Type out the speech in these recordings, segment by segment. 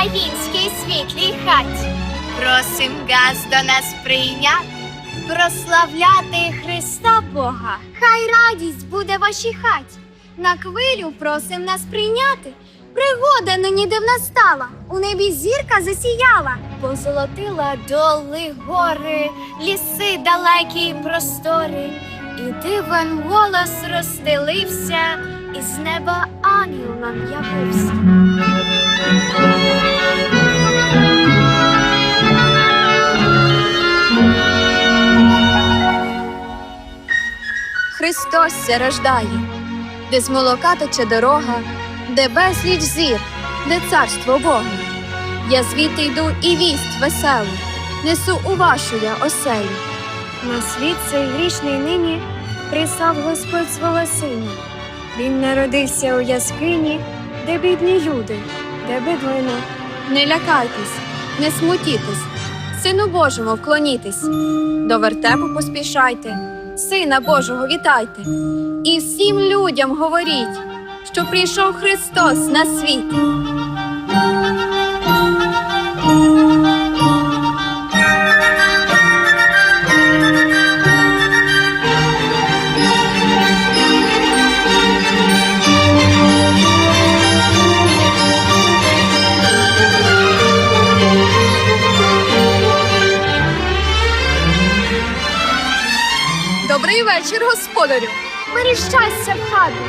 Мир світлій хаті. Просим газ до нас прийняти, прославляти Христа Бога. Хай радість буде вашій хаті. На хвилю просим нас прийняти. Пригода нині дивна стала, у небі зірка засіяла, позолотила доли, гори, ліси далекі простори, і дивен голос розстелився, і з неба ангел нам явився. Христос ся рождає, де з молока дорога, де безліч зір, де царство Бога. Я звідти йду і вість веселу, несу у вашу я оселю. На світ цей грішний нині присав Господь свого сина. Він народився у яскині, де бідні люди, де бидлина. Не лякайтесь, не смутітесь, Сину Божому вклонітесь, до вертепу поспішайте, Сина Божого вітайте, і всім людям говоріть, що прийшов Христос на світ. Вечір, господарю. Бери щастя в хату,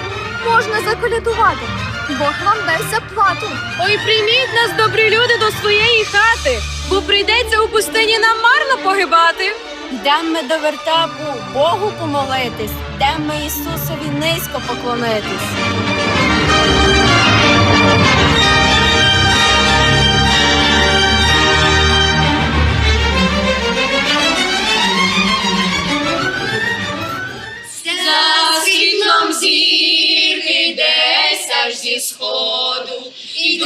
можна заколядувати. Бог вам дасть заплату. Ой, прийміть нас, добрі люди, до своєї хати, бо прийдеться у пустині нам марно погибати. Йдемо ми до вертепу Богу помолитись, йдемо ми Ісусові низько поклонитись. Зірки десь аж зі сходу. Ідуть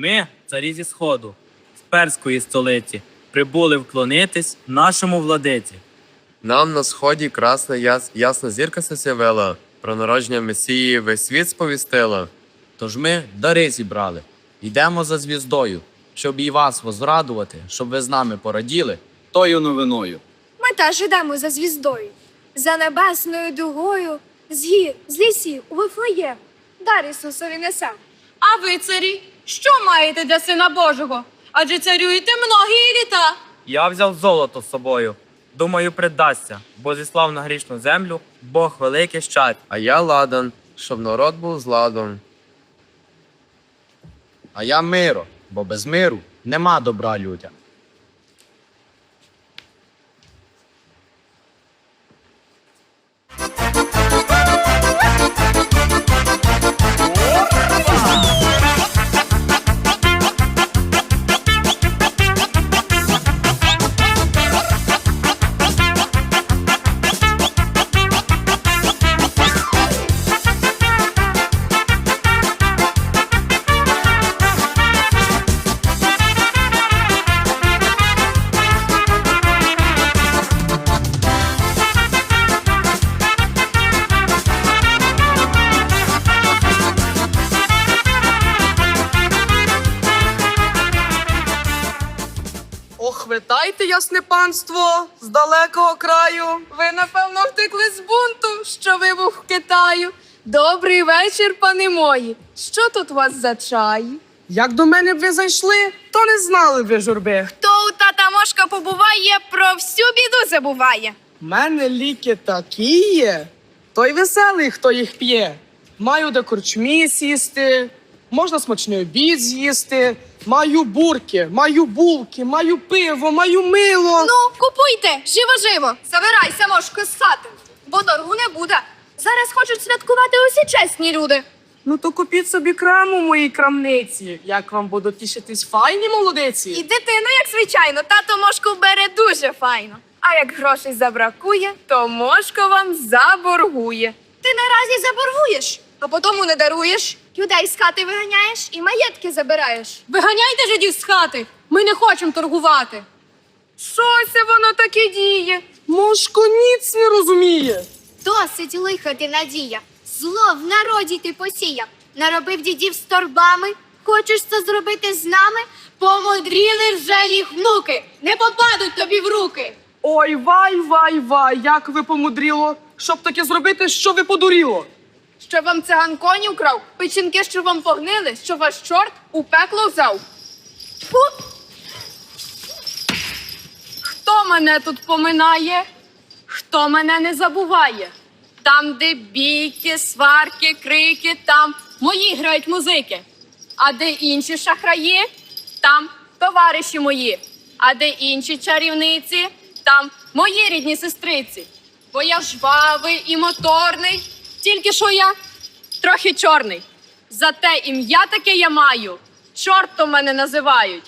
Ми, царі зі сходу, з перської столиці, прибули вклонитись нашому владиці. Нам на сході красна яс... ясна зірка се з'явила, про народження Месії весь світ сповістила. Тож ми дари зібрали, йдемо за звіздою, щоб і вас возрадувати, щоб ви з нами пораділи тою новиною. Ми теж ідемо за звіздою, за небесною дугою, з гір, з лісів у Вифлеєм. Дар Ісусові несем. А ви, царі, що маєте для сина Божого? Адже царюєте многі літа. Я взяв золото з собою. Думаю, придасться, бо зіслав на грішну землю Бог великий щастя. А я ладан, щоб народ був з ладом. А я миро, бо без миру нема добра людям. Витайте, панство, з далекого краю. Ви, напевно, втекли з бунту, що вибух Китаю. Добрий вечір, пани мої. Що тут у вас за чай? Як до мене б ви зайшли, то не знали ви журби. Хто у тата мошка побуває, про всю біду забуває. В мене ліки такі є. Той веселий, хто їх п'є. Маю до корчмі сісти, можна смачний обід з'їсти. Маю бурки, маю булки, маю пиво, маю мило. Ну, купуйте, живо-живо. Забирайся, мошко, з бо дорогу не буде. Зараз хочуть святкувати усі чесні люди. Ну то купіть собі крему в моїй крамниці. Як вам будуть тішитись файні молодиці? І дитину, як звичайно, тато мошку бере дуже файно. А як грошей забракує, то мошко вам заборгує. Ти наразі заборгуєш, а потім не даруєш. Людей з хати виганяєш і маєтки забираєш. Виганяйте жидів з хати. Ми не хочемо торгувати. Щось воно таке діє. Мошко ніц не розуміє. Досить лиха ти надія. Зло в народі ти посіяв. Наробив дідів з торбами. Хочеш це зробити з нами? Помудріли вже їх внуки. Не попадуть тобі в руки. Ой, вай, вай, вай, як ви помудріло, щоб таке зробити, що ви подуріло. Що вам циган коні вкрав, печінки, що вам погнили, що ваш чорт у пекло взяв. Фу! Хто мене тут поминає? Хто мене не забуває? Там, де бійки, сварки, крики, там мої грають музики. А де інші шахраї, там товариші мої. А де інші чарівниці, там мої рідні сестриці. Бо я жвавий і моторний, тільки що я трохи чорний. Зате ім'я таке я маю, чортом мене називають.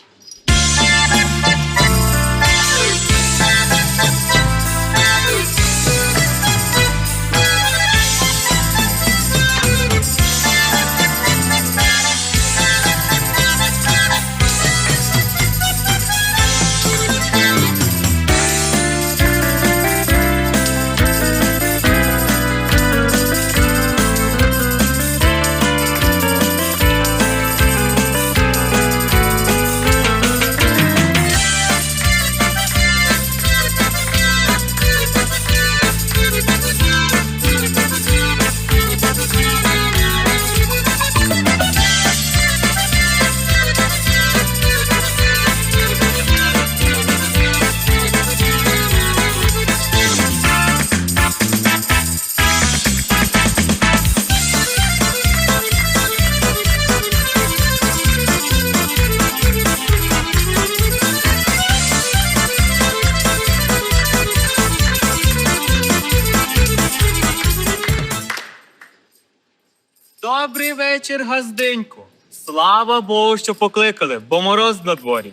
Газденько. Слава Богу, що покликали, бо мороз на дворі.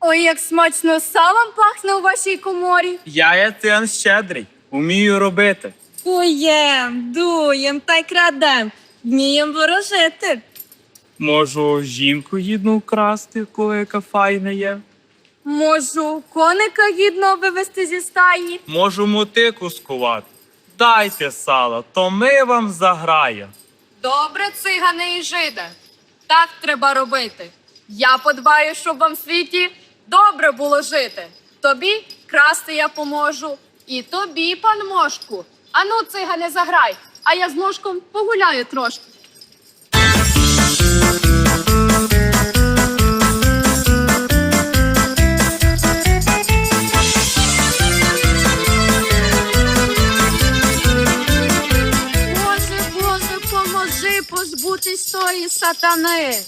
Ой, як смачно салом пахне у вашій коморі. Я яцен щедрий, умію робити. Куєм, дуєм та й крадем. Вмієм ворожити. Можу жінку гідну вкрасти, коли яка файна є. Можу коника гідно вивести зі стаї. Можу мотику скувати. Дайте сало, то ми вам заграємо. Добре, цигани і жиде. Так треба робити. Я подбаю, щоб вам в світі добре було жити. Тобі красти я поможу, і тобі, пан мошку. Ану, цигане, заграй, а я з мошком погуляю трошки. Позбутись тої сатани.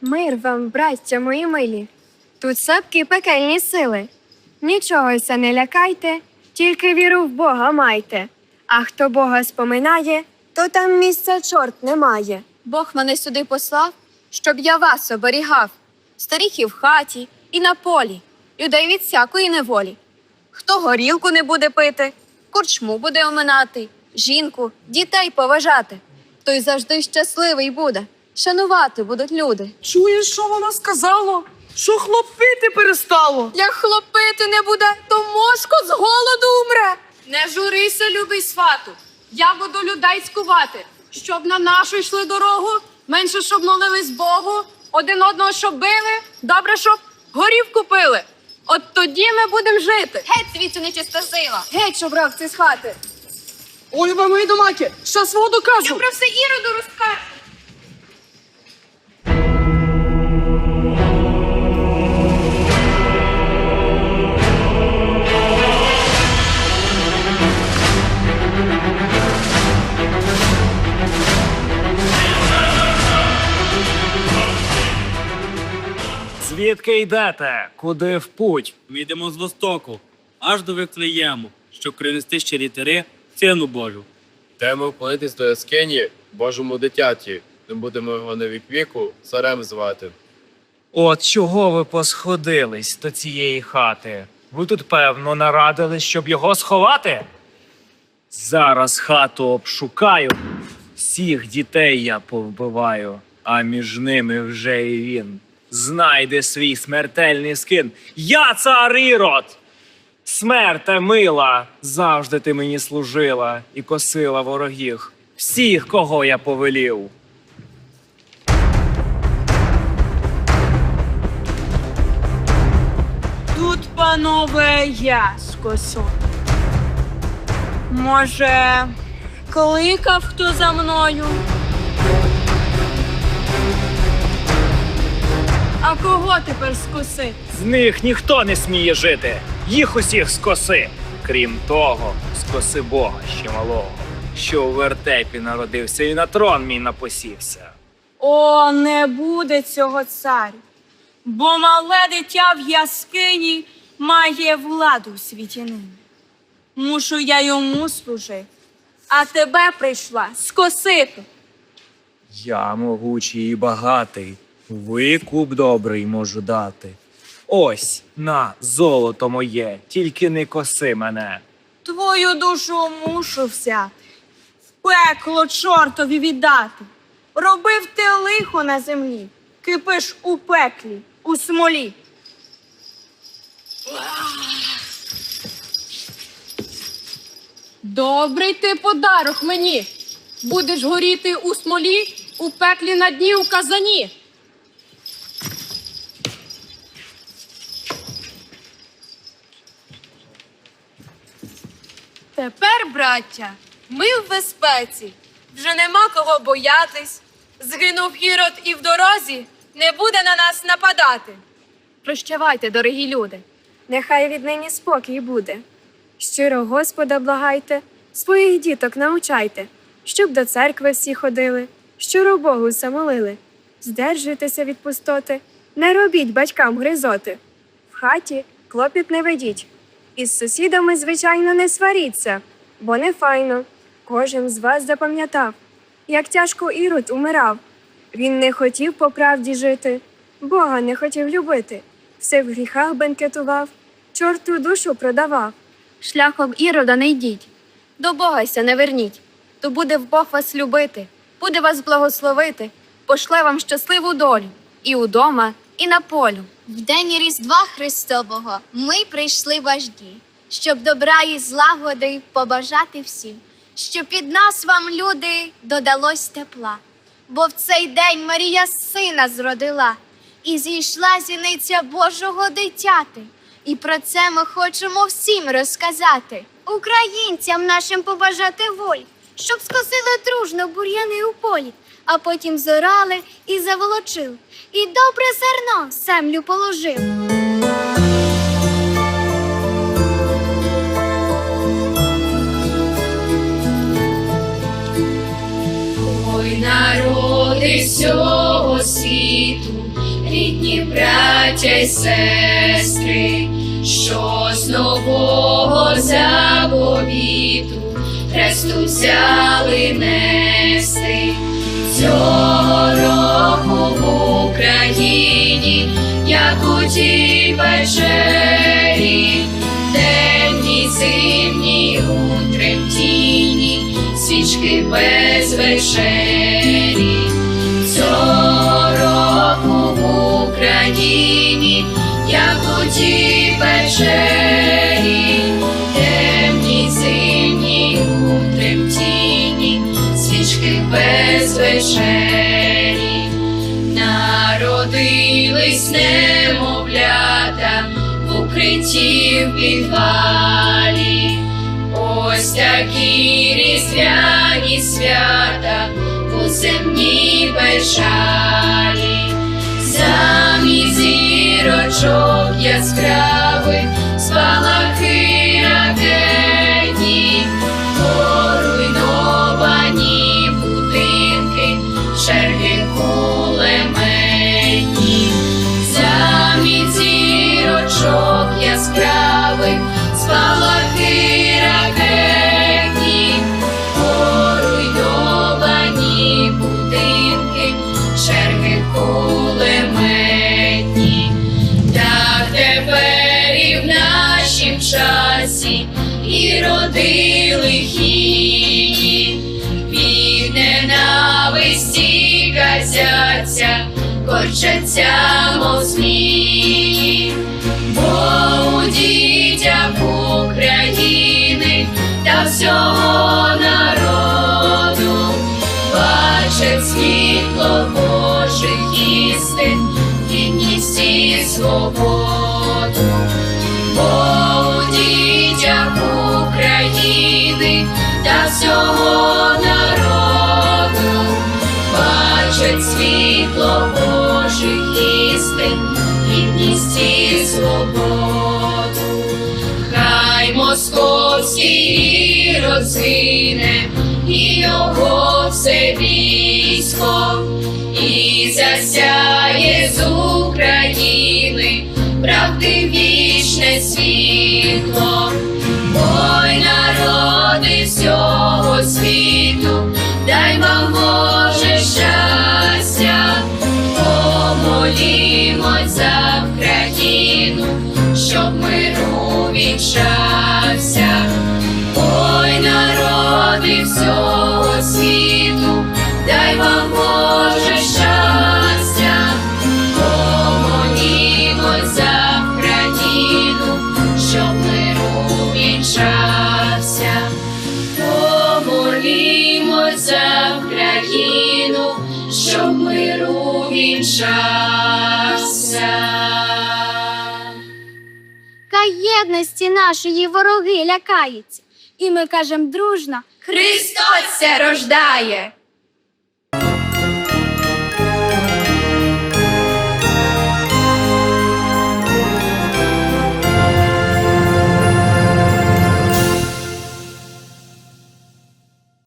Мир вам, браття мої милі. Тут слабкі пекельні сили. Нічогося не лякайте, тільки віру в Бога майте. А хто Бога споминає, то там місця чорт немає. Бог мене сюди послав, щоб я вас оберігав, старих і в хаті, і на полі, людей від всякої неволі. Хто горілку не буде пити, корчму буде оминати, жінку, дітей поважати, той завжди щасливий буде, шанувати будуть люди. Чуєш, що вона сказала? Що хлопити перестало? Як хлопити не буде, то мошко з голоду умре. Не журися, любий свату. Я буду людей скувати, щоб на нашу йшли дорогу, менше щоб молились Богу, один одного щоб били, добре, щоб горівку пили. От тоді ми будемо жити. Геть звідси нечиста сила. Геть, щоб бравці з хати. Ой, ви мої домаки, щас воду кажу. Я про все іроду розкажу. Звідки йдете? Куди в путь? Ми йдемо з востоку, аж до Вифлеєму, щоб принести щирі дари Сину Божу. Йдемо вклонитись до яскині Божому дитяті. Ми будемо його на вік віку царем звати. От чого ви посходились до цієї хати? Ви тут, певно, нарадили, щоб його сховати? Зараз хату обшукаю, всіх дітей я повбиваю, а між ними вже і він знайде свій смертельний скин. Я цар Ірод! Смерте мила, завжди ти мені служила і косила ворогів, всіх, кого я повелів. Тут, панове, я скосу. Може, кликав хто за мною? А кого тепер скоси? З них ніхто не сміє жити, їх усіх скоси. Крім того, скоси Бога ще малого, що у вертепі народився і на трон мій напосівся. О, не буде цього царю, бо мале дитя в яскині має владу в світі нині. Мушу я йому служити, а тебе прийшла скосити. Я могучий і багатий, викуп добрий можу дати. Ось на золото моє, тільки не коси мене. Твою душу мушу взяти, в пекло чортові віддати. Робив ти лихо на землі, кипиш у пеклі, у смолі. Добрий ти подарок мені. Будеш горіти у смолі, у пеклі на дні у казані. Тепер, браття, ми в безпеці. Вже нема кого боятись. Згинув Ірод і в дорозі не буде на нас нападати. Прощавайте, дорогі люди. Нехай віднині спокій буде. Щиро Господа благайте, своїх діток навчайте, щоб до церкви всі ходили, щиро Богу самолили. Здержуйтеся від пустоти, не робіть батькам гризоти. В хаті клопіт не ведіть. Із сусідами, звичайно, не сваріться, бо не файно. Кожен з вас запам'ятав, як тяжко Ірод умирав. Він не хотів по правді жити, Бога не хотів любити, все в гріхах бенкетував, чорту душу продавав. Шляхом ірода не йдіть, до Бога ся не верніть, то буде Бог вас любити, буде вас благословити, пошле вам щасливу долю і удома, і на полю. В день Різдва Христового ми прийшли вожді, щоб добра і злагоди побажати всім, щоб від нас вам, люди, додалось тепла. Бо в цей день Марія сина зродила, і зійшла зіниця Божого дитяти. І про це ми хочемо всім розказати, українцям нашим побажати волі, щоб скосили дружно бур'яни у полі, а потім зорали і заволочили, і добре зерно землю положили. Ой, народи всього світу, рідні браття й сестри, що з нового заповіту Хресту взяли нести. Цього року в Україні, як у тій печері, темні зимні у тремтінні, свічки без вечері. Цього року в Україні, як у тій печері, без. Народились немовлята в укритті в підвалі. Ось такі різдвяні свята у земній печалі, замість зірочок яскравих спалахи роди лихі, від ненависті казяться, корчаться, мов змії, бо у дітях України та всього народу бачить світло Божих істин, гідність і свободу, всього народу бачить світло Божих істин, гідність і свободу. Хай московський розгине і його все військо, і засяє з України правди вічне світло, світу, дай вам Боже щастя, помолімось за країну, щоб миру вінчався. Ой, народи всього світу, дай вам Боже миру вінчався. Хай єдності нашої вороги лякається, І ми кажемо дружно Христос рождає.